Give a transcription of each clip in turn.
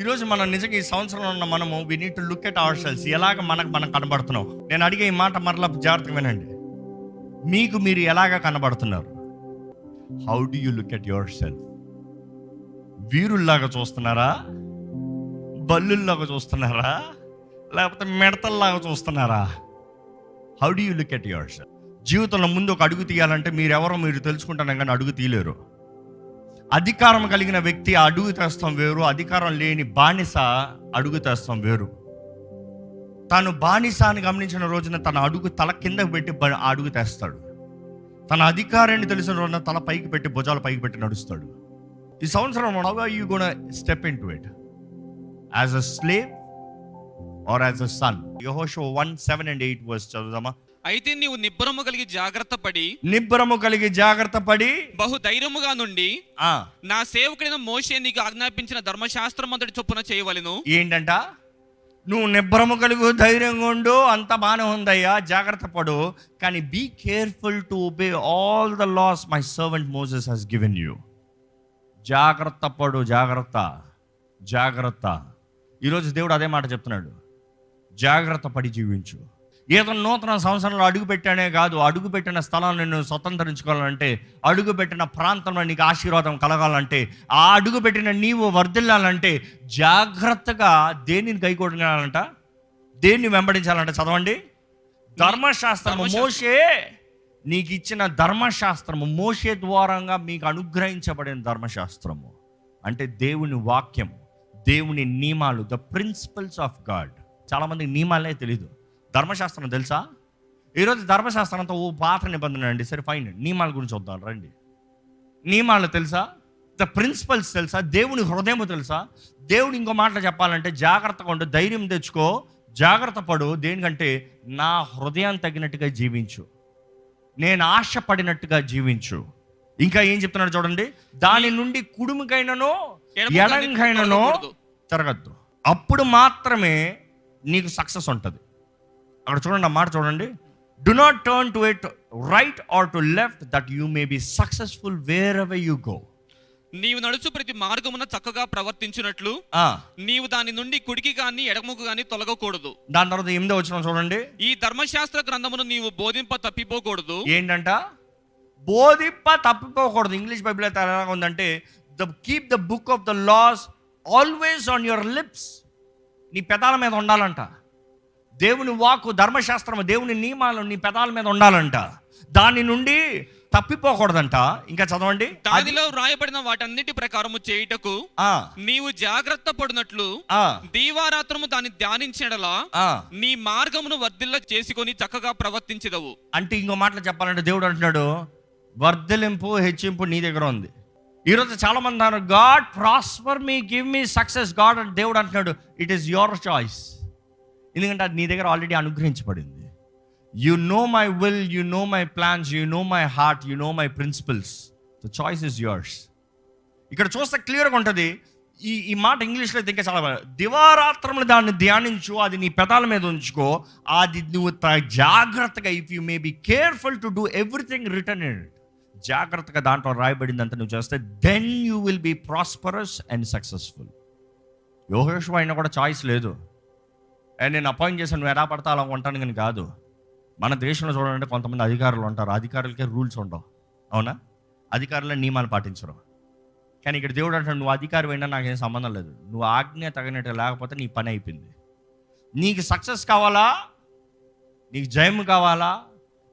ఈరోజు మనం నిజంగా ఈ సంవత్సరంలో ఉన్న మనము we need to look at ourselves ఎలాగ మనకు మనం కనబడుతున్నాం? నేను అడిగే ఈ మాట మరలా జాగ్రత్తగా వినండి. మీకు మీరు ఎలాగ కనబడుతున్నారు? How do you look at yourself వీరుల్లాగా చూస్తున్నారా? బల్లుల్లాగా చూస్తున్నారా? లేకపోతే మిడతల్లాగా చూస్తున్నారా? How do you look at yourself జీవితంలో ముందు ఒక అడుగు తీయాలంటే మీరెవరో మీరు తెలుసుకుంటాను కానీ అడుగు తీయలేరు. అధికారం కలిగిన వ్యక్తి అడుగు తెస్తాం వేరు అధికారం లేని బానిస అడుగు తెస్తాం వేరు. తాను బానిస అని గమనించిన రోజున తన అడుగు తల కిందకు పెట్టి అడుగు తెస్తాడు తన అధికారాన్ని తెలిసిన రోజున తల పైకి పెట్టి భుజాలు పైకి పెట్టి నడుస్తాడు. ఈ సంవత్సరం how you gonna step into it as a slave or as a son యహోషో one seven and eight verse చదువుదామా? అయితే నీవు నిబ్బరము కలిగి జాగ్రత్త పడి నిబ్బరము కలిగి జాగ్రత్త పడి బహు ధైర్యముగా నుండి నా సేవకుడైన మోషే నీకు ఆజ్ఞాపించిన ధర్మశాస్త్రం అంతటి చొప్పున చేయవలెను. ఏంటంట? నువ్వు నిబ్బరము కలుగు ధైర్యంగా ఉండు అంత బాగానే ఉందయ్యా జాగ్రత్త పడు. కానీ be careful to obey all the laws my servant Moses has given you జాగ్రత్త పడు జాగ్రత్త జాగ్రత్త. ఈరోజు దేవుడు అదే మాట చెప్తున్నాడు. జాగ్రత్త పడి జీవించు. ఏదో నూతన సంవత్సరంలో అడుగు పెట్టానే కాదు అడుగు పెట్టిన స్థలాన్ని నేను స్వతంత్రించుకోవాలంటే అడుగు పెట్టిన ప్రాంతంలో నీకు ఆశీర్వాదం కలగాలంటే ఆ అడుగు పెట్టిన నీవు వర్ధిల్లాలంటే జాగ్రత్తగా దేనిని కైకొడాలంట దేన్ని వెంబడించాలంట చదవండి? ధర్మశాస్త్రము. ధర్మశాస్త్రం. మోషే నీకు ఇచ్చిన ధర్మశాస్త్రము మోషే ద్వారంగా మీకు అనుగ్రహించబడిన ధర్మశాస్త్రము. అంటే దేవుని వాక్యం దేవుని నియమాలు ద ప్రిన్సిపల్స్ ఆఫ్ గాడ్ చాలా మందికి నియమాలే తెలీదు. ధర్మశాస్త్రం తెలుసా? ఈరోజు ధర్మశాస్త్రం అంతా ఓ పాత నిబంధన అండి. సరే ఫైన్. నియమాల గురించి వద్దాం రండి. నియమాలు తెలుసా? ద ప్రిన్సిపల్స్ తెలుసా? దేవుని హృదయం తెలుసా? దేవుడు ఇంకో మాటలు చెప్పాలంటే జాగ్రత్తగా ఉండు ధైర్యం తెచ్చుకో జాగ్రత్త పడు. దేనికంటే నా హృదయం తగినట్టుగా జీవించు. నేను ఆశపడినట్టుగా జీవించు. ఇంకా ఏం చెప్తున్నాడు చూడండి? దాని నుండి కుడుముకైనను ఎడంకైనను. తిరగద్దు. అప్పుడు మాత్రమే నీకు సక్సెస్ ఉంటుంది. అక్కడ చూడండి ఆ మాట చూడండి. Do not turn to it right or to left that you may be successful wherever you go నీవు నడుచు ప్రతి మార్గమున చక్కగా ప్రవర్తించినట్లు నీవు దాని నుండి కుడికి గాని ఎడముకు గాని తొలగకూడదు. దాని తర్వాత ఎనిమిదో వచ్చిన చూడండి. ఈ ధర్మశాస్త్ర గ్రంథమును నీవు బోధింప తప్పిపోకూడదు. ఏంటంట? బోధింప తప్పిపోకూడదు. ఇంగ్లీష్ బైబిల్ అయితే ఎలా ఉందంటే the keep the book of the laws always on your lips నీ పెదాల మీద ఉండాలంట. దేవుని వాక్కు ధర్మశాస్త్రం దేవుని నియమాలు నీ పెదాల మీద ఉండాలంట. దాని నుండి తప్పిపోకూడదంట. ఇంకా చదవండి. దానిలో వ్రాయబడిన వాటన్నిటి ప్రకారము చేయుటకు నీవు జాగ్రత్త పడినట్లు ఆ, దీవారాత్రము దాన్ని ధ్యానించడలా. నీ మార్గమును వర్ధిల్ల చేసుకొని చక్కగా ప్రవర్తించదవు. అంటే ఇంకో మాటలు చెప్పాలంటే దేవుడు అంటున్నాడు వర్ధలింపు హెచ్చింపు నీ దగ్గర ఉంది. ఈరోజు చాలా మంది అన్నారు God prosper me give me success God అని దేవుడు అంటున్నాడు ఇట్ ఈస్ యువర్ చాయిస్. ఎందుకంటే అది నీ దగ్గర already అనుగ్రహించబడింది. You know my will you know my plans you know my heart you know my principles the choice is yours ఇక్కడ చూస్తే క్లియర్గా ఉంటుంది. ఈ ఈ మాట ఇంగ్లీష్లో ఇంకా చాలా దివారాత్రములు దాన్ని ధ్యానించు అది నీ పెదాల మీద ఉంచుకో అది నువ్వు జాగ్రత్తగా if you may be careful to do everything written in జాగ్రత్తగా దాంట్లో రాయబడిందంతా నువ్వు చేస్తే then you will be prosperous and successful యోహేశ్వ అయినా కూడా చాయిస్ లేదు. అండ్ నేను అపాయింట్ చేశాను నువ్వు ఎలా పడతా అలా ఉంటాను కానీ కాదు. మన దేశంలో చూడాలంటే కొంతమంది అధికారులు ఉంటారు. అధికారులకే రూల్స్ ఉండవు. అవునా? అధికారుల నియమాలు పాటించరు. కానీ ఇక్కడ దేవుడు అంటాడు నువ్వు అధికారి అయినా నాకేం సంబంధం లేదు. నువ్వు ఆజ్ఞ తగినట్టు లేకపోతే నీ పని అయిపోయింది. నీకు సక్సెస్ కావాలా? నీకు జయం కావాలా?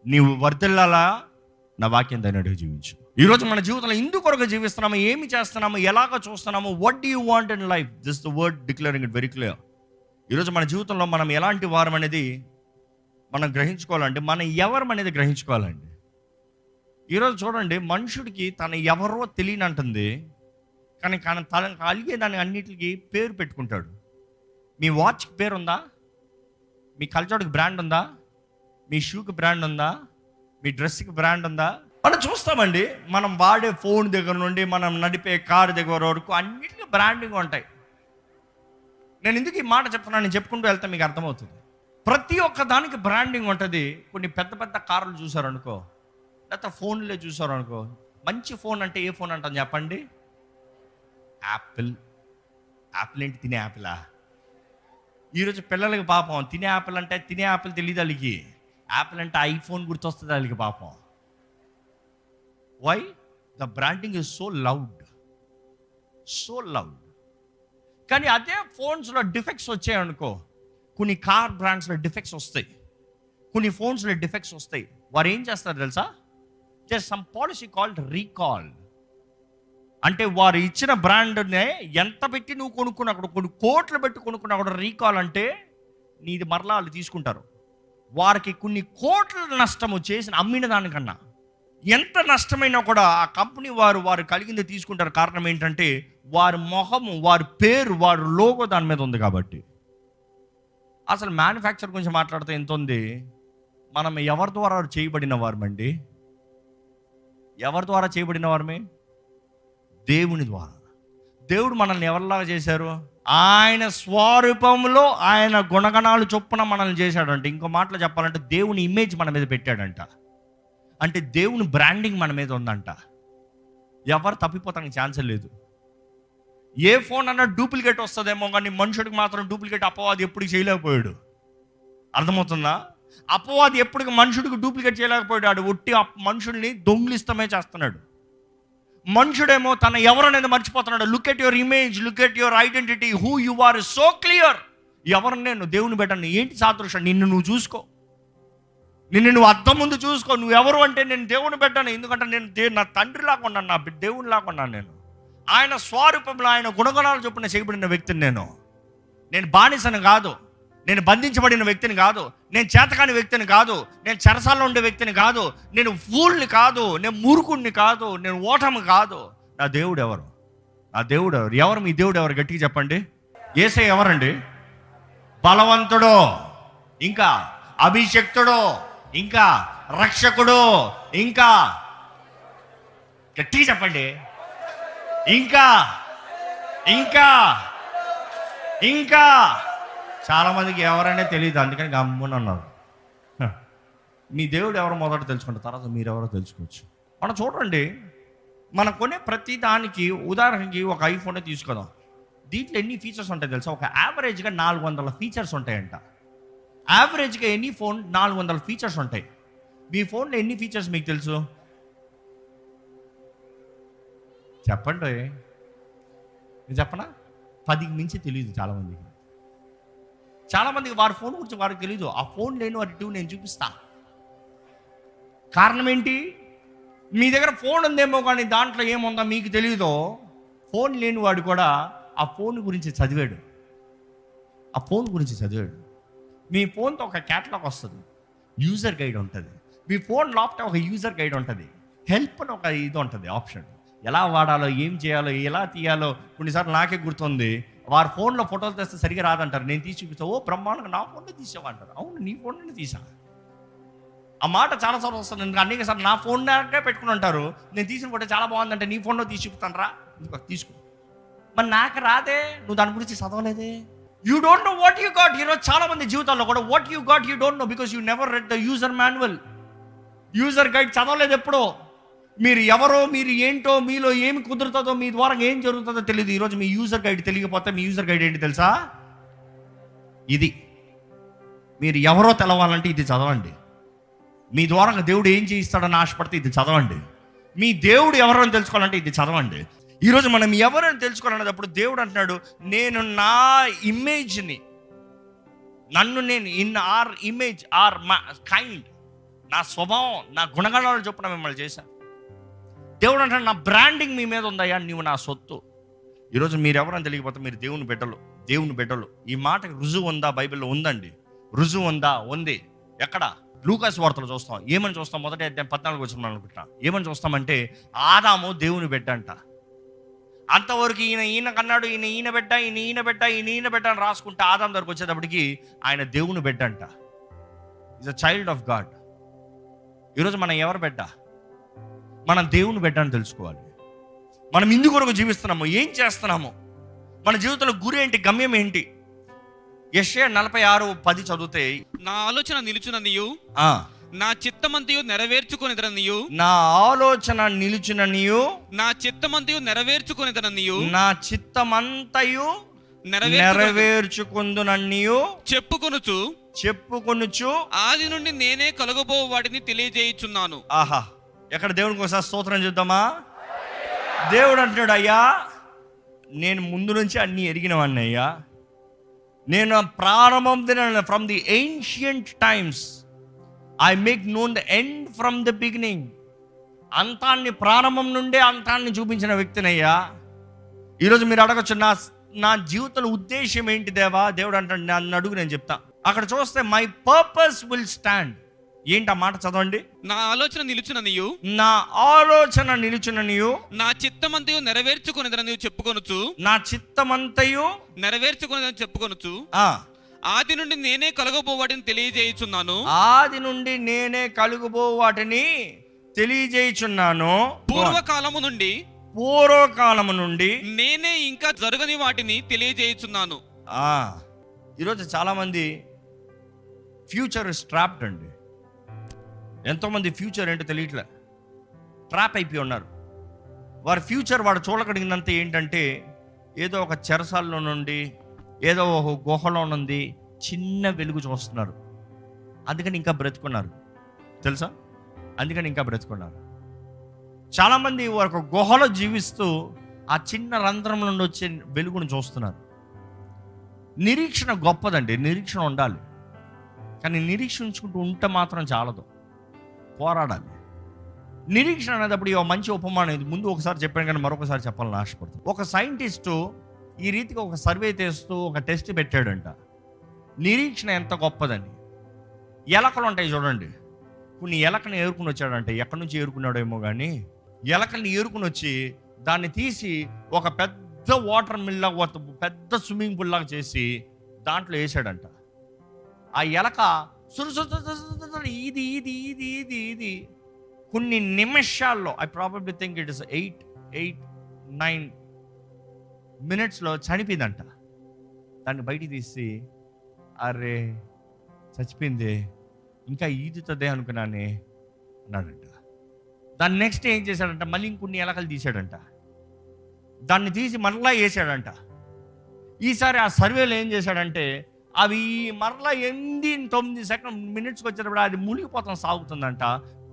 నీవు వర్ధిల్లాలా? నా వాక్యం తగినట్టుగా జీవించు. ఈరోజు మన జీవితంలో ఇందు కొరకు జీవిస్తున్నాము ఏమి చేస్తున్నాము ఎలాగ చూస్తున్నాము what do you want in life this the word declaring it very clear ఈరోజు మన జీవితంలో మనం ఎలాంటి వారం అనేది మనం గ్రహించుకోవాలంటే మనం ఎవరం అనేది గ్రహించుకోవాలండి? ఈరోజు చూడండి మనుషుడికి తన ఎవరో తెలియనంటుంది కానీ కానీ తన కలిగే దాని అన్నిటికీ పేరు పెట్టుకుంటాడు. మీ వాచ్కి పేరు ఉందా మీ కల్చర్కి బ్రాండ్ ఉందా? మీ షూకి బ్రాండ్ ఉందా? మీ డ్రెస్కి బ్రాండ్ ఉందా? మనం చూస్తామండి మనం వాడే ఫోన్ దగ్గర నుండి మనం నడిపే కారు దగ్గర వరకు అన్నిటికీ బ్రాండింగ్ ఉంటాయి. నేను ఎందుకు ఈ మాట చెప్తున్నాను? నేను చెప్పుకుంటూ వెళ్తే మీకు అర్థమవుతుంది. ప్రతి ఒక్క దానికి బ్రాండింగ్ ఉంటుంది. కొన్ని పెద్ద పెద్ద కార్లు చూసారనుకో లేకపోతే ఫోన్లే చూసారనుకో మంచి ఫోన్ అంటే ఏ ఫోన్ అంటాను చెప్పండి? యాపిల్ యాపిల్ ఏంటి? తినే యాపిలా ఈరోజు పిల్లలకి పాపం తినే యాపిల్ అంటే తినే యాపిల్ తెలియదు వాళ్ళకి యాపిల్ అంటే ఐఫోన్ గుర్తొస్తుంది వాళ్ళకి పాపం. Why the branding is so loud so loud కానీ అదే ఫోన్స్లో డిఫెక్ట్స్ వచ్చాయనుకో కొన్ని కార్ బ్రాండ్స్లో డిఫెక్ట్స్ వస్తాయి. కొన్ని ఫోన్స్లో డిఫెక్ట్స్ వస్తాయి. వారు ఏం చేస్తారు తెలుసా? Just some policy called recall అంటే వారు ఇచ్చిన బ్రాండ్నే ఎంత పెట్టి నువ్వు కొనుక్కున్నా కూడా కొన్ని కోట్లు పెట్టి కొనుక్కున్నా కూడా రీకాల్ అంటే నీది మరలా వాళ్ళు తీసుకుంటారు. వారికి కొన్ని కోట్ల నష్టము చేసిన అమ్మిన దానికన్నా. ఎంత నష్టమైనా కూడా ఆ కంపెనీ వారు వారు కలిగింది తీసుకుంటారు. కారణం ఏంటంటే వారి మొహము వారి పేరు వారి లోగో దాని మీద ఉంది కాబట్టి. అసలు మ్యానుఫ్యాక్చర్ గురించి మాట్లాడితే ఎంత ఉంది. మనం ఎవరి ద్వారా చేయబడిన వారమండి? ఎవరి ద్వారా చేయబడిన వారమే? దేవుని ద్వారా. దేవుడు మనల్ని ఎవరిలాగా చేశారు? ఆయన స్వరూపంలో ఆయన గుణగణాలు చొప్పున మనల్ని చేశాడంట. ఇంకో మాటలో చెప్పాలంటే దేవుని ఇమేజ్ మన మీద పెట్టాడంట. అంటే దేవుని బ్రాండింగ్ మన మీద ఉందంట. ఎవరు తప్పిపోతానికి ఛాన్స్ లేదు. ఏ ఫోన్ అన్నా డూప్లికేట్ వస్తుందేమో కానీ మనుషుడికి మాత్రం డూప్లికేట్ అపవాది ఎప్పుడు చేయలేకపోయాడు. అర్థమవుతుందా? అపవాది ఎప్పటికి మనుషుడికి డూప్లికేట్ చేయలేకపోయాడు ఒట్టి మనుషుల్ని దొంగిలిస్తమే చేస్తున్నాడు. మనుషుడేమో తన ఎవరనేది మర్చిపోతున్నాడు. Look at your image look at your identity who you are so clear ఎవరు నేను? దేవుని పెట్టండి ఏంటి సాదృశ్యం? నిన్ను నువ్వు చూసుకో. నిన్ను నువ్వు అద్దం ముందు చూసుకో. నువ్వు ఎవరు అంటే నేను దేవుని పెట్టాను ఎందుకంటే నేను దే నా తండ్రిలాగా ఉన్నాను నా దేవునిలాగా ఉన్నాను నేను. ఆయన స్వరూపంలో ఆయన గుణగుణాలు చొప్పున చేయబడిన వ్యక్తిని నేను. నేను బానిసను కాదు. నేను బంధించబడిన వ్యక్తిని కాదు. నేను చేతకాని వ్యక్తిని కాదు. నేను చెరసాల్లో ఉండే వ్యక్తిని కాదు. నేను ఫూల్ని కాదు. నేను మూర్ఖుడిని కాదు. నేను ఓటమి కాదు. నా దేవుడు ఎవరు? నా దేవుడు ఎవరు? ఎవరు మీ దేవుడు ఎవరు? గట్టిగా చెప్పండి. ఏసై ఎవరండి? బలవంతుడో ఇంకా అభిషక్తుడో ఇంకా రక్షకుడో ఇంకా గట్టిగా చెప్పండి. ఇంకా ఇంకా ఇంకా. చాలామందికి ఎవరనే ఎవరైనా తెలియదు అందుకని గమ్మున ఉన్నారు మీ దేవుడు ఎవరో మొదట తెలుసుకుంటారు? తర్వాత మీరు ఎవరో తెలుసుకోవచ్చు. మనం చూడండి మనం కొనే ప్రతి దానికి ఉదాహరణకి ఒక ఐఫోనే తీసుకుందాం. దీంట్లో ఎన్ని ఫీచర్స్ ఉంటాయి తెలుసా? ఒక యావరేజ్గా నాలుగు వందల ఫీచర్స్ ఉంటాయంట. యావరేజ్గా ఎన్ని ఫోన్ నాలుగు వందల ఫీచర్స్ ఉంటాయి? మీ ఫోన్లో ఎన్ని ఫీచర్స్ మీకు తెలుసు? చెప్పండి. నేను చెప్పనా? పదికి మించి తెలియదు చాలామందికి. చాలామందికి వారి ఫోన్ గురించి వారికి తెలియదు ఆ ఫోన్ లేని వారి టూ నేను చూపిస్తా. కారణం ఏంటి? మీ దగ్గర ఫోన్ ఉందేమో కానీ దాంట్లో ఏముందో మీకు తెలియదో ఫోన్ లేని వాడు కూడా ఆ ఫోన్ గురించి చదివాడు. ఆ ఫోన్ గురించి చదివాడు. మీ ఫోన్తో ఒక క్యాటలాగ్ వస్తుంది. యూజర్ గైడ్ ఉంటుంది. మీ ఫోన్ లోపల ఒక యూజర్ గైడ్ ఉంటుంది. హెల్ప్ అని ఒక ఇది ఉంటుంది ఆప్షన్. ఎలా వాడాలో ఏం చేయాలో ఎలా తీయాలో కొన్నిసార్లు నాకే గుర్తుంది. వారు ఫోన్లో ఫోటోలు తెస్తే సరిగా రాదంటారు. నేను తీసి చూపిస్తా ఓ బ్రహ్మాండంగా నా ఫోన్లో తీసావా? అంటారు. అవును నీ ఫోన్లోనే తీసా. ఆ మాట చాలా సార్లు వస్తుంది. ఎందుకు? అనేక సార్లు నా ఫోన్ దాకా పెట్టుకుని ఉంటారు. నేను తీసిన ఫోటో చాలా బాగుందంటే నీ ఫోన్లో తీసి చూపుతాను రా. తీసుకో. మరి నాకు రాదే. నువ్వు దాని గురించి చదవలేదే. You don't know what you got ఈరోజు చాలా మంది జీవితాల్లో కూడా what you got you don't know because you never read the user manual user guide చదవలేదు ఎప్పుడో. మీరు ఎవరో మీరు ఏంటో మీలో ఏమి కుదురుతుందో మీ ద్వారా ఏం జరుగుతుందో తెలియదు. ఈరోజు మీ యూజర్ గైడ్ తెలియకపోతే మీ యూజర్ గైడ్ ఏంటి తెలుసా? ఇది. మీరు ఎవరో తెలవాలంటే ఇది చదవండి. మీ ద్వారా దేవుడు ఏం చేయిస్తాడని ఆశపడితే ఇది చదవండి. మీ దేవుడు ఎవరని తెలుసుకోవాలంటే ఇది చదవండి. ఈరోజు మనం ఎవరని తెలుసుకోవాలనేటప్పుడు దేవుడు అంటున్నాడు నేను నా ఇమేజ్ని నన్ను నేను in our image our mankind నా స్వభావం నా గుణగణాలు చొప్పున మిమ్మల్ని చేశాను. దేవుడు అంటాడు నా బ్రాండింగ్ మీ మీద ఉందయ్యా నీవు నా సొత్తు. ఈరోజు మీరు ఎవరైనా తెలియకపోతే మీరు దేవుని బిడ్డలు దేవుని బిడ్డలు. ఈ మాటకి రుజువు ఉందా? బైబిల్లో ఉందండి. రుజువు ఉందా? ఉంది. ఎక్కడ? లూకాస్ వార్తలు చూస్తాం. ఏమని చూస్తాం? మొదటి అధ్యాయం పద్నాలుగు వచ్చిన అనుకుంటా ఏమని చూస్తామంటే ఆదాము దేవుని బిడ్డ అంట. అంతవరకు ఈయన ఈయన కన్నాడు ఈయన ఈయన బిడ్డ ఈయన ఈయన బిడ్డ ఈయన ఈయన బిడ్డ అని రాసుకుంటే ఆదాం దగ్గరకు వచ్చేటప్పటికి ఆయన దేవుని బిడ్డ అంట. Is a child of God ఈరోజు మనం ఎవరు బిడ్డ? మనం దేవుని బిడ్డ అని తెలుసుకోవాలి. మనం ఇందు కొరకు జీవిస్తున్నాము. ఏం చేస్తున్నాము? మన జీవితంలో గురి ఏంటి? గమ్యం ఏంటి? యశ్య నలభై ఆరు పది చదివితే నా ఆలోచన నిలుచున నీయు ఆ, నా చిత్తమంతయు నెరవేర్చుకొనిదన నీయు నా ఆలోచన నిలిచిన నీయు నా చిత్తమంతయు నెరవేర్చుకొనిదన నీయు నా చిత్తమంతయు నెరవేర్చు నెరవేర్చుకుందునన్నీయు చెప్పుకొనుచు చెప్పుకొనుచు ఆది నుండి నేనే కలగబో వాటిని తెలియజేయుచున్నాను. ఆహా. ఎక్కడ దేవునికి ఒకసారి స్తోత్రం చూద్దామా దేవుడు అంటున్నాడు అయ్యా నేను ముందు నుంచి అన్నీ ఎరిగినవాడిని అయ్యా. నేను ప్రారంభం from the ancient times I make known the end from the beginning అంతాన్ని ప్రారంభం నుండే అంతాన్ని చూపించిన వ్యక్తినయ్యా ఈరోజు మీరు అడగచ్చు నా నా జీవితంలో ఉద్దేశం ఏంటి దేవా? దేవుడు అంటాడు నన్ను అడుగు నేను చెప్తా. అక్కడ చూస్తే మై పర్పస్ విల్ స్టాండ్ ఏంటి ఆ మాట చదవండి? నా ఆలోచన నిలుచుననియు నా ఆలోచన నిలుచున నీవు నా చిత్తమంతయు నెరవేర్చుకునేదని నీవు చెప్పుకొనుచు. నా చిత్తమంతయు నెరవేర్చుకునేదని చెప్పుకొనుచు. ఆ, ఆది నుండి నేనే కలగబో వాటిని తెలియజేయుచున్నాను. ఆది నుండి నేనే కలుగుబో వాటిని తెలియజేయుచున్నాను. పూర్వకాలము నుండి పూర్వకాలము నుండి నేనే ఇంకా జరగని వాటిని తెలియజేయుచున్నాను. ఆ, ఈరోజు చాలామంది ఫ్యూచర్ ట్రాప్డ్ అండి. ఎంతోమంది ఫ్యూచర్ ఏంటో తెలియట్లే. ట్రాప్ అయిపోయి ఉన్నారు. వారి ఫ్యూచర్ వాడు చూడగలిగినంత ఏంటంటే ఏదో ఒక చెరసాల్లో నుండి ఏదో ఒక గుహలో నుండి చిన్న వెలుగు చూస్తున్నారు. అందుకని ఇంకా బ్రతుకున్నారు. తెలుసా? అందుకని ఇంకా బ్రతుకున్నారు. చాలామంది ఒక గుహలో జీవిస్తూ ఆ చిన్న రంధ్రం నుండి వచ్చే వెలుగును చూస్తున్నారు. నిరీక్షణ గొప్పదండి. నిరీక్షణ ఉండాలి. కానీ నిరీక్షించుకుంటూ ఉంటే మాత్రం చాలదు. పోరాడాలి. నిరీక్షణ అనేటప్పుడు ఒక మంచి ఉపమానం ఇది. ముందు ఒకసారి చెప్పాను కానీ మరొకసారి చెప్పాలని ఆశపడుతుంది ఒక సైంటిస్టు ఈ రీతిగా ఒక సర్వే చేస్తూ ఒక టెస్ట్ పెట్టాడంట. నిరీక్షణ ఎంత గొప్పదని. ఎలకలు ఉంటాయి చూడండి. కొన్ని ఎలకని ఏరుకుని వచ్చాడంట. ఎక్కడి నుంచి ఏరుకున్నాడేమో కానీ ఎలకల్ని ఏరుకుని వచ్చి దాన్ని తీసి ఒక పెద్ద వాటర్ మిల్ పెద్ద స్విమ్మింగ్ పూల్ లాగా చేసి దాంట్లో వేసాడంట. ఆ ఎలక ఇది ఇది ఇది ఇది ఇది. కొన్ని నిమిషాల్లో I probably think it is eight eight nine మినిట్స్లో చనిపోయిందంట. దాన్ని బయటికి తీసి అరే చచ్చిపోయింది ఇంకా ఈదుతుందే అనుకున్నానే అన్నాడంట. దాన్ని నెక్స్ట్ ఏం చేశాడంట? మళ్ళీ ఇంకొన్ని ఎలకలు తీశాడంట. దాన్ని తీసి మరలా వేసాడంట ఈసారి ఆ సర్వేలో ఏం చేశాడంటే అవి మరలా ఎనిమిది తొమ్మిది సెకండ్ మినిట్స్కి వచ్చేటప్పుడు అది మునిగిపోతాం సాగుతుందంట.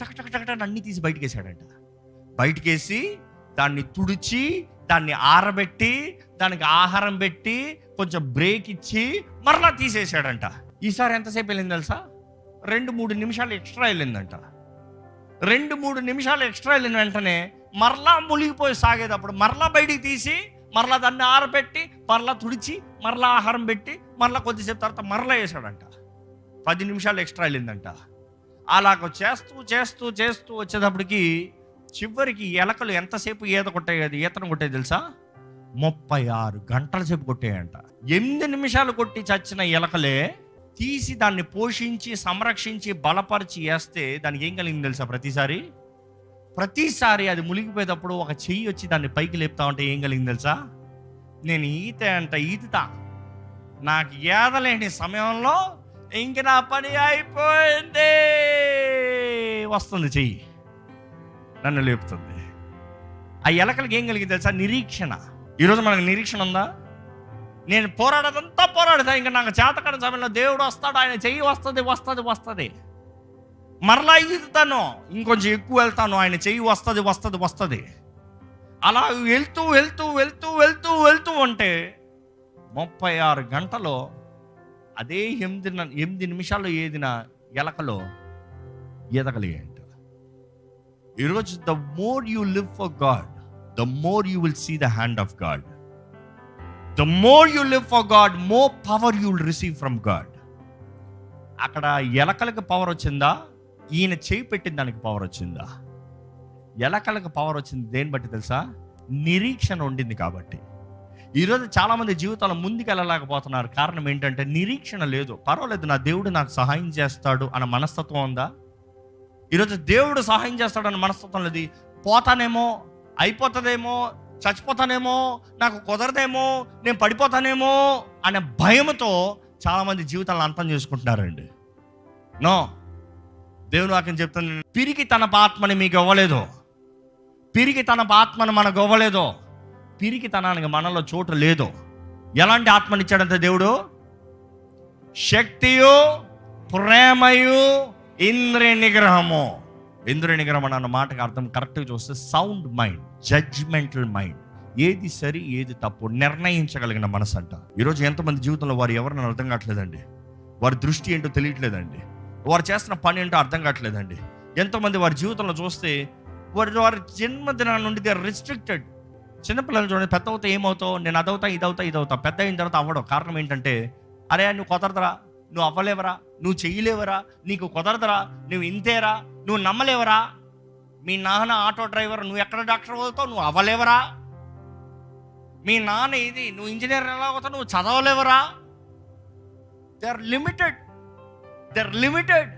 టక టక టక టక అన్ని తీసి బయటకేసాడంట. బయటకేసి బయటికేసి దాన్ని తుడిచి దాన్ని ఆరబెట్టి దానికి ఆహారం పెట్టి కొంచెం బ్రేక్ ఇచ్చి మరలా తీసేసాడంట. ఈసారి ఎంతసేపు వెళ్ళింది తెలుసా? రెండు మూడు నిమిషాలు ఎక్స్ట్రా వెళ్ళిందంట. రెండు మూడు నిమిషాలు ఎక్స్ట్రా వెళ్ళిన వెంటనే మరలా మునిగిపోయి సాగేటప్పుడు మరలా బయటికి తీసి మరలా దాన్ని ఆరబెట్టి మరలా తుడిచి మరలా ఆహారం పెట్టి మరలా కొద్దిసేపు తర్వాత మరలా వేసాడంట పది నిమిషాలు ఎక్స్ట్రా వెళ్ళిందంట. అలాగ చేస్తూ చేస్తూ చేస్తూ వచ్చేటప్పటికి చివరికి ఎలకలు ఎంతసేపు ఈత కొట్టేది అది? ఈతను కొట్టేది తెలుసా? ముప్పై ఆరు గంటల సేపు కొట్టేయంట. ఎనిమిది నిమిషాలు కొట్టి చచ్చిన ఎలకలే తీసి దాన్ని పోషించి సంరక్షించి బలపరిచి వేస్తే దానికి ఏం కలిగింది తెలుసా ప్రతిసారి? ప్రతిసారి అది మునిగిపోయేటప్పుడు ఒక చెయ్యి వచ్చి దాన్ని పైకి లేపుతా ఉంటే ఏం కలిగింది తెలుసా? నేను ఈత అంట ఈతుతా నాకు ఏదలేని సమయంలో ఇంక నా పని అయిపోయింది. వస్తుంది చెయ్యి. నన్ను లేపుతుంది. ఆ ఎలకలకి ఏం కలిగింది తెలుసా? నిరీక్షణ. ఈరోజు మనకు నిరీక్షణ ఉందా? నేను పోరాడదంతా పోరాడతా ఇంకా నాకు చేతకడ సమయంలో దేవుడు వస్తాడు ఆయన చెయ్యి వస్తుంది వస్తుంది వస్తుంది. మరలా ఈదుతాను ఇంకొంచెం ఎక్కువ వెళ్తాను. ఆయన చెయ్యి వస్తుంది వస్తుంది వస్తుంది. అలా వెళ్తూ వెళ్తూ వెళ్తూ వెళ్తూ వెళ్తూ ఉంటే ముప్పై ఆరు గంటలో అదే ఎనిమిది ఎనిమిది నిమిషాల్లో ఏదిన ఎలకలో ఈదగలిగాయంట ఈరోజు the more you live for God the more you will see the hand of God. The more you live for God more power you will receive from God. అక్కడ ఎలకలకు పవర్ వచ్చిందా? ఈయన చేయి పెట్టిన దానికి పవర్ వచ్చిందా? ఎలకలకు పవర్ వచ్చింది దేని బట్టి తెలుసా? నిరీక్షణ ఉండింది కాబట్టి. ఈరోజు చాలామంది జీవితాలు ముందుకెళ్ళలేకపోతున్నారు. కారణం ఏంటంటే నిరీక్షణ లేదు. పర్వాలేదు నా దేవుడు నాకు సహాయం చేస్తాడు అన్న మనస్తత్వం ఉందా? ఈరోజు దేవుడు సహాయం చేస్తాడు అన్న మనస్తత్వం లేదు. పోతానేమో అయిపోతుందేమో చచ్చిపోతానేమో నాకు కుదరదేమో నేను పడిపోతానేమో అనే భయంతో చాలామంది జీవితాలను అంతం చేసుకుంటున్నారండి. నో. దేవుని వాక్యం చెప్తాను పిరికి తన ఆత్మని మీకు ఇవ్వలేదు పిరికి తన ఆత్మను మనకు ఇవ్వలేదు. పిరికితనానికి మనలో చోటు లేదు. ఎలాంటి ఆత్మనిచ్చాడంత దేవుడు? శక్తియు ప్రేమయు ఇంద్రియ నిగ్రహము. ఇంద్రియ నిగ్రహం అన్న మాటకు అర్థం కరెక్ట్గా చూస్తే సౌండ్ మైండ్ జడ్జ్మెంటల్ మైండ్. ఏది సరి ఏది తప్పు నిర్ణయించగలిగిన మనసు అంట ఈరోజు ఎంతమంది జీవితంలో వారు ఎవరిని అర్థం కావట్లేదండి. వారి దృష్టి ఏంటో తెలియట్లేదండి. వారు చేస్తున్న పని ఏంటో అర్థం కావట్లేదండి. ఎంతోమంది వారి జీవితంలో చూస్తే వారి వారి జన్మదినాల నుండి దే రిస్ట్రిక్టెడ్ చిన్నపిల్లలు చూడండి పెద్ద అవుతా ఏమవుతావు? నేను అదవుతా ఇదవుతా ఇదవుతా. పెద్ద అయిన తర్వాత అవ్వడం. కారణం ఏంటంటే అరే నువ్వు కుదరదరా. నువ్వు అవ్వలేవరా. నువ్వు చేయలేవరా. నీకు కుదరదరా. నువ్వు ఇంతేరా. నువ్వు నమ్మలేవరా. మీ నాన్న ఆటో డ్రైవర్ నువ్వు ఎక్కడ డాక్టర్ అవుతావు? నువ్వు అవ్వలేవరా. మీ నాన్న ఇది నువ్వు ఇంజనీర్ ఎలా అవుతావు? నువ్వు చదవలేవరా. They are limited they are limited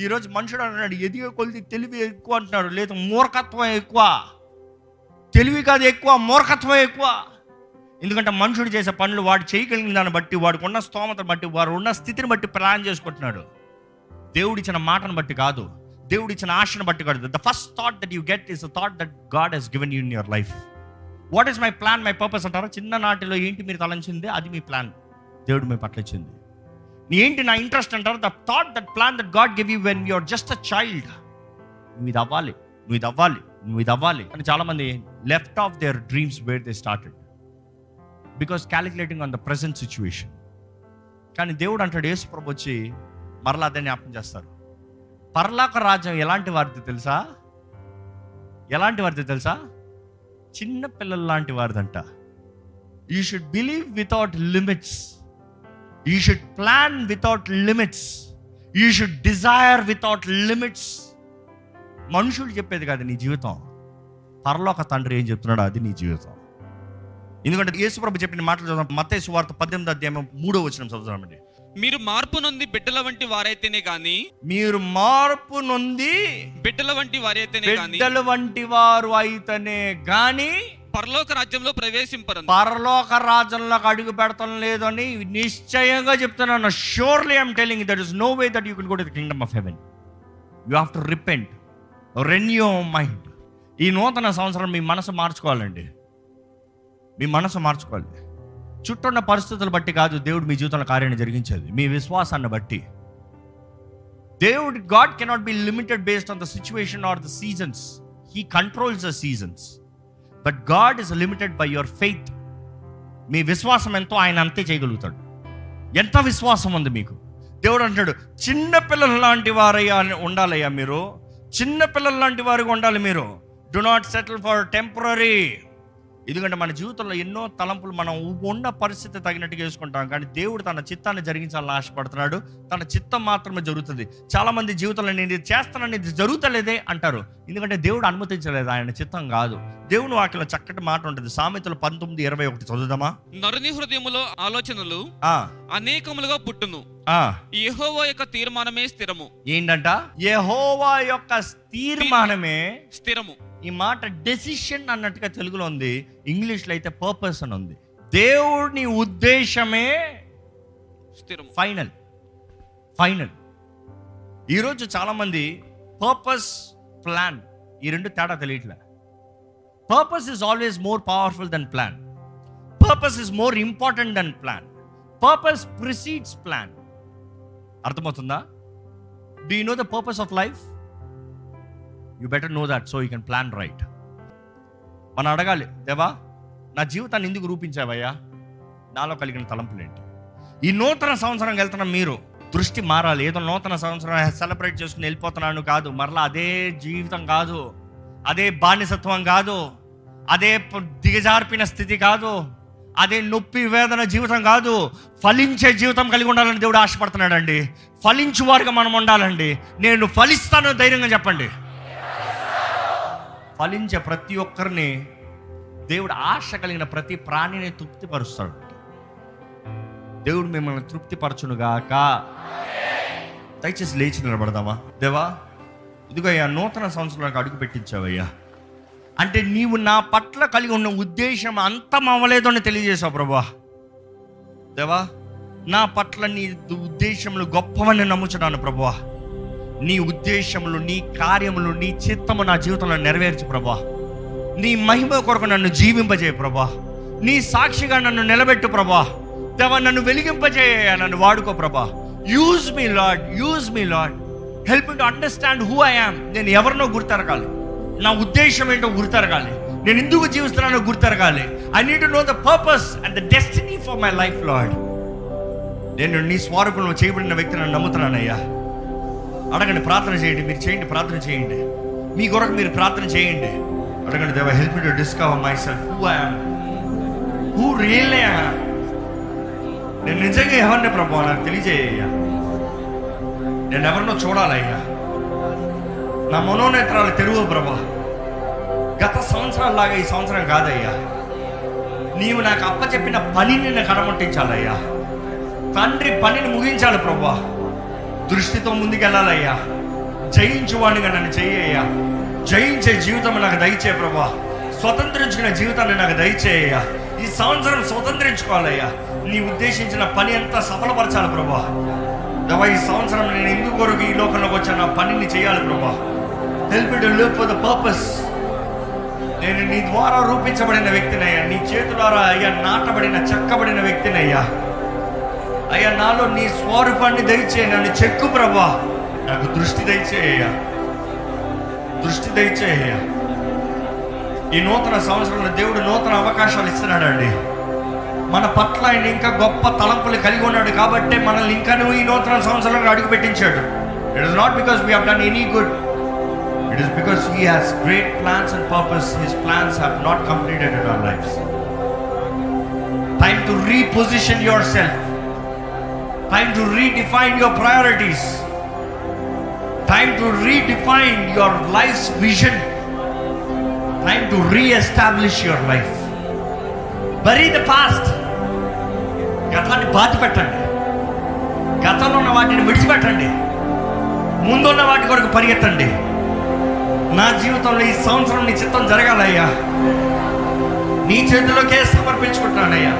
ఈరోజు మనుషుడు అంటున్నాడు ఎదిగే కొలిది తెలివి ఎక్కువ అంటున్నాడు. లేదు మూర్ఖత్వం ఎక్కువ. తెలివి కాదు ఎక్కువ మూర్ఖత్వం ఎక్కువ. ఎందుకంటే మనుషుడు చేసే పనులు వాడు చేయగలిగిన దాన్ని బట్టి వాడికి ఉన్న స్తోమతను బట్టి వాడు ఉన్న స్థితిని బట్టి ప్లాన్ చేసుకుంటున్నాడు. దేవుడిచ్చిన మాటను బట్టి కాదు దేవుడిచ్చిన ఆశను బట్టి కాదు. The first thought that you get is the thought that God has given you in your life what is my plan my purpose అంటారా? చిన్ననాటిలో ఏంటి మీరు తలంచింది? అది మీ ప్లాన్ దేవుడు మీ పట్ల ఇచ్చింది. ఏంటి నా ఇంట్రెస్ట్ అంటారు? The thought that plan that God give you when you're just a child నువ్వు ఇది అవ్వాలి నువ్వు ఇది అవ్వాలి. నువ్వు ఇది అవ్వాలి అని చాలామంది left of their dreams where they started because calculating on the present situation కానీ దేవుడు అంటాడు యేసు ప్రభు వచ్చి మరలా అదే జ్ఞాపకం చేస్తారు. పర్లాక రాజ్యం ఎలాంటి వారిది తెలుసా? ఎలాంటి వారిది తెలుసా? చిన్న పిల్లల లాంటి వారిదంట. You should believe without limits you should plan without limits you should desire without limits మనుషులు చెప్పేది కాదు నీ జీవితం. పరలోక తండ్రి ఏం చెప్తున్నాడో అది నీ జీవితం. ఎందుకంటే యేసుప్రభు చెప్పిన మాటలు చదువుతాం మత్తయి సువార్త పద్దెనిమిది అధ్యాయం మూడో వచ్చిన చదువుతామండి మీరు మార్పు నొంది బిడ్డల వంటి వారైతేనే గాని మీరు మార్పు నొంది బిడ్డల వంటి వారైతేనే బిడ్డలు వంటి వారు అయితేనే గాని పరలోక రాజ్యంలో ప్రవేశింపరు పరలోక రాజ్యంలోకి అడుగు పెడతాం లేదని నిశ్చయంగా చెప్తున్నాను. Surely I'm telling that is no way that you can go to the kingdom of heaven you have to repent renew mind ఈ నూతన సంవత్సరం మీ మనసు మార్చుకోవాలండి. మీ మనసు మార్చుకోవాలి. చుట్టూ ఉన్న పరిస్థితులు బట్టి కాదు దేవుడు మీ జీవితంలో కార్యాన్ని జరిగించేది. మీ విశ్వాసాన్ని బట్టి. దేవుడు God cannot be limited based on the situation or the seasons. He controls the seasons. But God is limited by your faith. మీ విశ్వాసం ఎంతో ఆయన అంతే చేయగలుగుతాడు. ఎంత విశ్వాసం ఉంది మీకు? దేవుడు అంటాడు చిన్న పిల్లల లాంటి వారయ్యా ఉండాలయ్యా మీరు. చిన్న పిల్లల లాంటి వారుగా ఉండాలి మీరు. Do not settle for temporary ఎందుకంటే మన జీవితంలో ఎన్నో తలంపులు మనం ఉన్న పరిస్థితి తగినట్టుగా వేసుకుంటాం. కానీ దేవుడు తన చిత్తాన్ని జరిగించాలని ఆశపడుతున్నాడు. తన చిత్తం మాత్రమే జరుగుతుంది. చాలా మంది జీవితంలో నేను ఇది చేస్తానని ఇది జరుగుతలేదే అంటారు. ఎందుకంటే దేవుడు అనుమతించలేదు ఆయన చిత్తం కాదు. దేవుని వాక్యంలో చక్కటి మాట ఉంటుంది. సామెతలు పంతొమ్మిది ఇరవై ఒకటి చదువుదామా? నరుని హృదయములో ఆలోచనలు ఆ, అనేకములుగా పుట్టును. ఆ. యెహోవా యొక్క తీర్మానమే స్థిరము. ఏంటంట? యెహోవా యొక్క తీర్మానమే స్థిరము. ఈ మాట డెసిషన్ అన్నట్టుగా తెలుగులో ఉంది ఇంగ్లీష్లో అయితే పర్పస్ అని ఉంది. దేవుని ఉద్దేశమే స్థిరము. ఫైనల్ ఫైనల్ ఈరోజు చాలామంది పర్పస్ ప్లాన్ ఈ రెండు తేడా తెలియట్లే. Purpose is always more powerful than plan purpose is more important than plan purpose precedes plan అర్థమవుతుందా? Do you know the purpose of life you better know that so you can plan right మనం అడగాలి దేవా నా జీవితాన్ని ఎందుకు రూపించావయ్యా? నాలో కలిగిన తలంపులేంటి? ఈ నూతన సంవత్సరం వెళ్తున్న మీరు దృష్టి మారాలి. ఏదో నూతన సంవత్సరం సెలబ్రేట్ చేసుకుని వెళ్ళిపోతున్నాను కాదు. మరలా అదే జీవితం కాదు. అదే బానిసత్వం కాదు. అదే దిగజార్పిన స్థితి కాదు. అదే నొప్పి వేదన జీవితం కాదు. ఫలించే జీవితం కలిగి ఉండాలని దేవుడు ఆశపడుతున్నాడండి. ఫలించు వారిగా మనం ఉండాలండి. నేను ఫలిస్తాను ధైర్యంగా చెప్పండి. ఫలించే ప్రతి ఒక్కరిని దేవుడు ఆశ కలిగిన ప్రతి ప్రాణిని తృప్తిపరుస్తాడు. దేవుడు మిమ్మల్ని తృప్తిపరచునుగాక. దయచేసి లేచి నిలబడదామా? దేవా ఇదిగో అయ్యా నూతన సంవత్సరానికి అడుగు పెట్టించావయ్యా. అంటే నీవు నా పట్ల కలిగి ఉన్న ఉద్దేశం అంతం అవ్వలేదు అని తెలియజేశావు ప్రభా దేవా నా పట్ల నీ ఉద్దేశములు గొప్పవని నమ్ముచున్నాను ప్రభువా. నీ ఉద్దేశములు నీ కార్యములు నీ చిత్తము నా జీవితంలో నెరవేర్చు ప్రభా. నీ మహిమ కొరకు నన్ను జీవింపజేయ ప్రభా. నీ సాక్షిగా నన్ను నిలబెట్టు ప్రభా. దేవ నన్ను వెలిగింపజేయ నన్ను వాడుకో ప్రభా. Use me Lord use me Lord help to understand who I am నేను ఎవరినో గుర్తెరగాలి. నా ఉద్దేశం ఏంటో గుర్తెరగాలి. నేను ఎందుకు జీవిస్తున్నానో గుర్తెరగాలి. I need know the purpose and the destiny for my life Lord నేను నీ స్వరూపంలో చేయబడిన వ్యక్తిని నమ్ముతున్నానయ్యా. అడగండి ప్రార్థన చేయండి మీరు చేయండి ప్రార్థన చేయండి. మీ కొరకు మీరు ప్రార్థన చేయండి. అడగండి దేవ help to discover myself who I'm who real నేను నిజంగా ఎవరిని ప్రభావ నాకు తెలియజేయ్యా. నేను ఎవరినో చూడాలయ్యా. నా మనోనేత్రాలు తెరువు ప్రభా. గత సంవత్సరాల్లాగా ఈ సంవత్సరం కాదయ్యా. నీవు నాకు అప్పచెప్పిన పనిని నాకు కడముట్టించాలయ్యా తండ్రి పనిని ముగించాలి ప్రభా. దృష్టితో ముందుకెళ్ళాలయ్యా. జయించువాడిగా నన్ను చెయ్యయ్యా. జయించే జీవితం నాకు దయచే ప్రభా. స్వతంత్రించుకునే జీవితాన్ని నాకు దయచేయ్యా ఈ సంవత్సరం స్వతంత్రించుకోవాలయ్యా. నీ ఉద్దేశించిన పని అంతా సఫలపరచాలి ప్రభా. దవా ఈ సంవత్సరం నేను ఎందుకు కొరకు ఈ లోకంలోకి వచ్చాను నా పనిని చేయాలి ప్రభా. Help to live for the purpose నేను నీ ద్వారా రూపించబడిన వ్యక్తినయ్యా నీ చేతులారా అయ్యా నాటబడిన చెక్కబడిన వ్యక్తినయ్యా అయ్యా నాలో నీ స్వరూపాన్ని దయచేయ నన్ను చెక్కు ప్రభా. నాకు దృష్టి దయచేయ దృష్టి దయచేయ ఈ నూతన సంవత్సరంలో దేవుడు నూతన అవకాశాలు ఇస్తున్నాడండి. మన పట్ల ఆయన ఇంకా గొప్ప తలంపులు కలిగి ఉన్నాడు కాబట్టి మనల్ని ఇంకా నువ్వు ఈ నూతన సంవత్సరంలో అడుగు పెట్టించాడు it is not because we done any good it is because he has great plans and purpose his plans have not completed in our life time to reposition yourself time to redefine your priorities time to redefine your life vision time to reestablish your life bury the past గతాన్ని బాధ పెట్టండి గతంలో ఉన్న వాటిని విడిచిపెట్టండి. ముందున్న వాటి కొరకు పరిగెత్తండి. నా జీవితంలో ఈ సంవత్సరం నీ చిత్తం జరగాలయ్యా. నీ చేతిలోకే సమర్పించుకుంటున్నానయ్యా.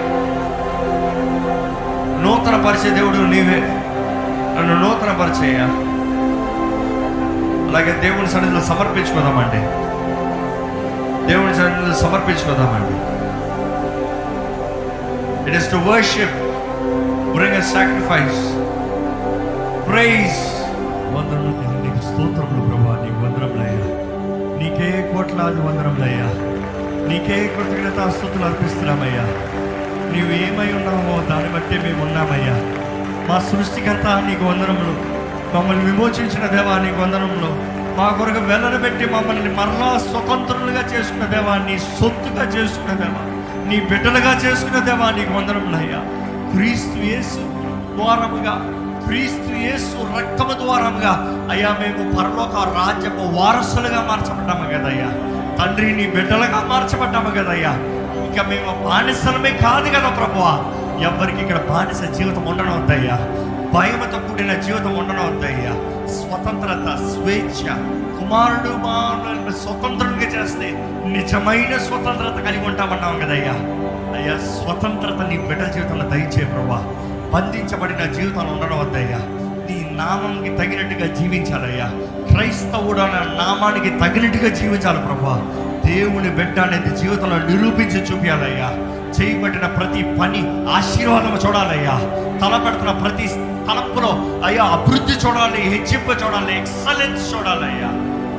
నూతన పరిచే దేవుడు నీవే. నన్ను నూతన పరిచయ అలాగే దేవుని సన్నిధిలో సమర్పించుకుందామండి. దేవుని సన్నిధిలో సమర్పించుకుందామండి. It is to worship bring a sacrifice praise వందనములు నీకు స్తోత్రములు ప్రభా నీకు వందరములయ్యా నీకే కోట్లాది వందరములయ్యా నీకే కృతజ్ఞత స్థుతులు అర్పిస్తున్నామయ్యా. నీవు ఏమై ఉన్నావో దాన్ని బట్టి మేము ఉన్నామయ్యా మా సృష్టికర్త నీకు వందనములు. మమ్మల్ని విమోచించిన దేవా నీకు వందనములు. మా కొరకు వెల్లడబెట్టి మమ్మల్ని మరలా స్వతంత్రులుగా చేసుకున్న దేవా నీ సొత్తుగా చేసుకున్న దేవా నీ బిడ్డలుగా చేసుకున్న దేవా నీకు వందనములయ్యా క్రీస్తు యేసు ద్వారముగా క్రీస్తు యేసు రక్తము ద్వారముగా అయ్యా మేము పరలోక రాజ్యపు వారసులుగా మార్చబడ్డాము కదయ్యా. తండ్రి నీ బిడ్డలుగా మార్చబడ్డాము కదయ్యా. ఇంకా మేము బానిసలమే కాదు కదా ప్రభువా. ఎవ్వరికి ఇక్కడ బానిస జీవితం ఉండడం వద్దయ్యా. భయమతో కూడిన జీవితం ఉండడం వద్దయ్యా. స్వతంత్రత స్వేచ్ఛ కుమారుడు మానవులను స్వతంత్రులుగా చేస్తే నిజమైన స్వతంత్రత కలిగి ఉంటామన్నాం కదయ్యా. అయ్యా స్వతంత్రత నీ బిడ్డ జీవితంలో దయచే ప్రభా బంధించబడిన జీవితంలో ఉండడం వద్దయ్యా. నీ నామంకి తగినట్టుగా జీవించాలయ్యా. క్రైస్తవుడు అన్న నామానికి తగినట్టుగా జీవించాలి ప్రభా దేవుని బిడ్డ అనేది జీవితంలో నిరూపించి చూపించాలయ్యా. చేయబడిన ప్రతి పని ఆశీర్వాదం చూడాలయ్యా. తలపెడుతున్న ప్రతి తలంపులో అయ్యా అభివృద్ధి చూడాలి హెచ్చింపు చూడాలి ఎక్సలెన్స్ చూడాలయ్యా.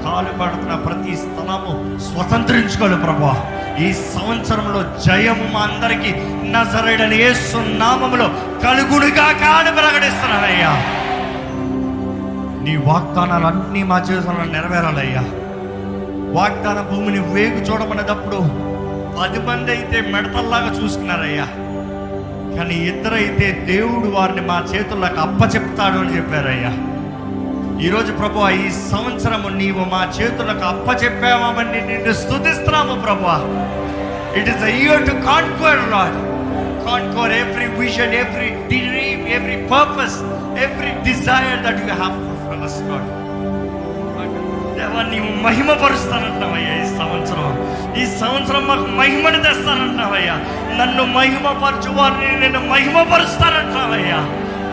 కాలు పడుతున్న ప్రతి స్థలము స్వతంత్రించుకోవాలి ప్రభా. ఈ సంవత్సరంలో జయము మా అందరికీ నజరడని యేసు నామములో కలుగుడుగా కాని ప్రకటిస్తున్నానయ్యా నీ వాగ్దానాలన్నీ మా జీవితంలో నెరవేరాలయ్యా. వాగ్దాన భూమిని వేగు చూడబడినప్పుడు పది మంది అయితే మెడతల్లాగా చూసుకున్నారయ్యా. కానీ ఇద్దరైతే దేవుడు వారిని మా చేతుల్లోకి అప్పచెప్తాడు అని చెప్పారయ్యా. ఈరోజు ప్రభు ఈ సంవత్సరము నీవు మా చేతులకు అప్పచెప్పామని నిన్ను స్థుతిస్తున్నాము ప్రభు it is year to conquer Lord conquer every vision every dream every purpose every desire that you have for Lord దేవా నీవు మహిమపరుస్తానంటున్నావయ్యా ఈ సంవత్సరం. ఈ సంవత్సరం మాకు మహిమను తెస్తానంటున్నావయ్యా. నన్ను మహిమపరచు వారిని నేను మహిమపరుస్తానంటున్నావయ్యా.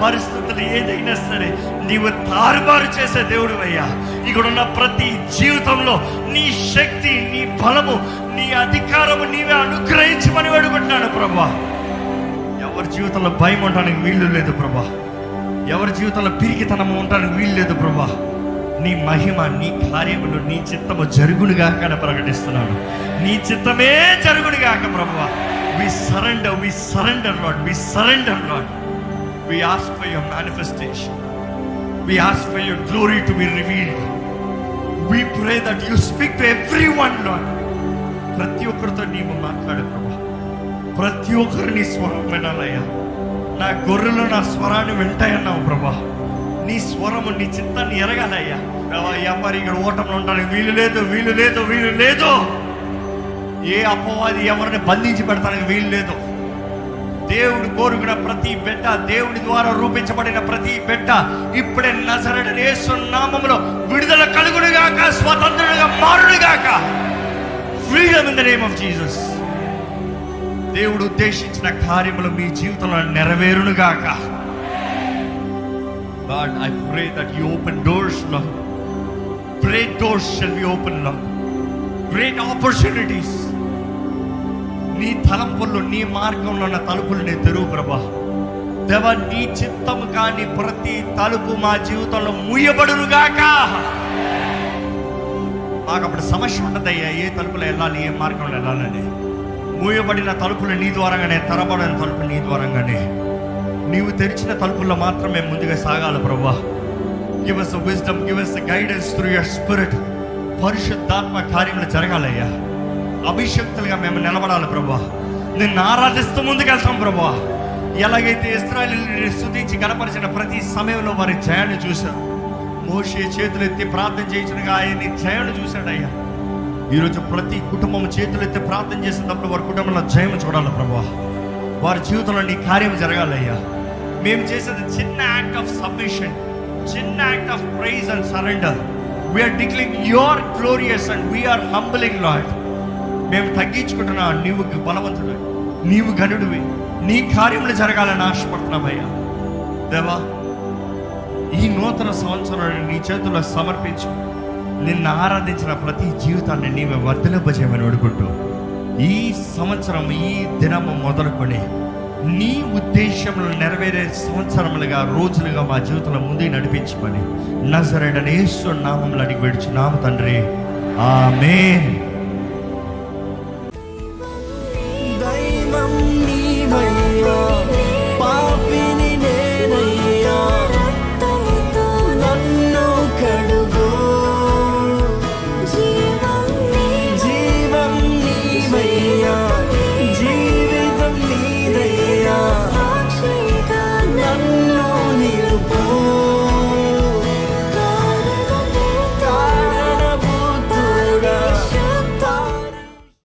పరిస్థితులు ఏదైనా సరే నీవు తారుబారు చేసే దేవుడు అయ్యా ఇక్కడున్న ప్రతి జీవితంలో నీ శక్తి నీ బలము నీ అధికారము నీవే అనుగ్రహించమని అడుగుతున్నాను ప్రభా. ఎవరి జీవితంలో భయం ఉండడానికి వీళ్ళు లేదు ప్రభా. ఎవరి జీవితంలో పిరికితనము ఉండడానికి వీలు లేదు ప్రభా. నీ మహిమ నీ కార్యములు నీ చిత్తము జరుగునుగా అని ప్రకటిస్తున్నాను నీ చిత్తమే జరుగునుగాక ప్రభువ. We surrender we surrender Lord we surrender Lord we ask for your manifestation we ask for your glory to be revealed we pray that you speak to everyone Lord ప్రతి ఒక్కరితో నీవు మాట్లాడు ప్రభా. ప్రతి ఒక్కరు నీ స్వరం వినాలయ్యా నా గొర్రెలు నా స్వరాన్ని వింటాయన్నావు ప్రభా. నీ స్వరము నీ చిత్తాన్ని ఎరగాలయ్యా. ప్రభా, అయ్యా మరి ఇక్కడ ఓటంలో ఉండడానికి వీలు లేదు వీలు లేదు వీలు లేదు. ఏ అపవాది ఎవరిని బంధించి పెడతానికి వీలు లేదు. దేవుడు కోరుకున్న ప్రతి బిడ్డ దేవుడి ద్వారా రూపించబడిన ప్రతి బిడ్డ ఇప్పుడే నజరడ నామములో విడుదల కలుగుడుగాక స్వతంత్రుడుగా మారుడుగాక freedom in the name of Jesus. దేవుడు ఉద్దేశించిన కార్యములు మీ జీవితంలో నెరవేరునుగాక. God, I pray that you open doors, Lord. Great doors shall be opened, Lord. Great opportunities. నీ తలంపుల్లో నీ మార్గంలో ఉన్న తలుపులు నేను తెరువు ప్రభా దేవ నీ చిత్తము కాని ప్రతి తలుపు మా జీవితంలో ముయ్యబడునుగాక మాకు అప్పుడు సమస్య ఉండదయ్యా ఏ తలుపులో వెళ్ళాలి ఏ మార్గంలో వెళ్ళాలని మూయబడిన తలుపులు నీ ద్వారంగానే తెరబడిన తలుపులు నీ ద్వారంగానే నీవు తెరిచిన తలుపుల్లో మాత్రమే ముందుగా సాగాలి ప్రభా give us wisdom give us guidance through your spirit పరిశుద్ధాత్మ కార్యములు జరగాలయ్యా. అభిషక్తులుగా మేము నిలబడాలి ప్రభా నిన్ను ఆరాధిస్తూ ముందుకెళ్తాం ప్రభా ఎలాగైతే ఇస్రాయలు స్థుతించి కనపరిచిన ప్రతి సమయంలో వారి జయాన్ని చూశారు మోషే చేతులెత్తి ప్రార్థన చేయించగా ఆయన్ని జయాన్ని చూశాడయ్యా. ఈరోజు ప్రతి కుటుంబం చేతులెత్తి ప్రార్థన చేసినప్పుడు వారి కుటుంబంలో జయం చూడాలి ప్రభా వారి జీవితంలో నీ కార్యం జరగాలయ్యా. మేము చేసేది చిన్న యాక్ట్ ఆఫ్ సబ్మిషన్ చిన్న act of praise and surrender we're declaring your glorious and we're humbling Lord మేము తగ్గించుకుంటున్నా నీవు బలవంతుడు నీవు గనుడివి నీ కార్యములు జరగాలని ఆశపడుతున్నామయ్యా దేవా ఈ నూతన సంవత్సరాన్ని నీ చేతుల్లో సమర్పించు. నిన్ను ఆరాధించిన ప్రతి జీవితాన్ని నీవే వర్ధలింపజేయమని అడుగుంటూ ఈ సంవత్సరం ఈ దినము మొదలుకొని నీ ఉద్దేశంలో నెరవేరే సంవత్సరములుగా రోజులుగా మా జీవితంలో ముందే నడిపించమని నజరడనేశ్వర నామంలో అడిగి నామ తండ్రి. ఆమేన్.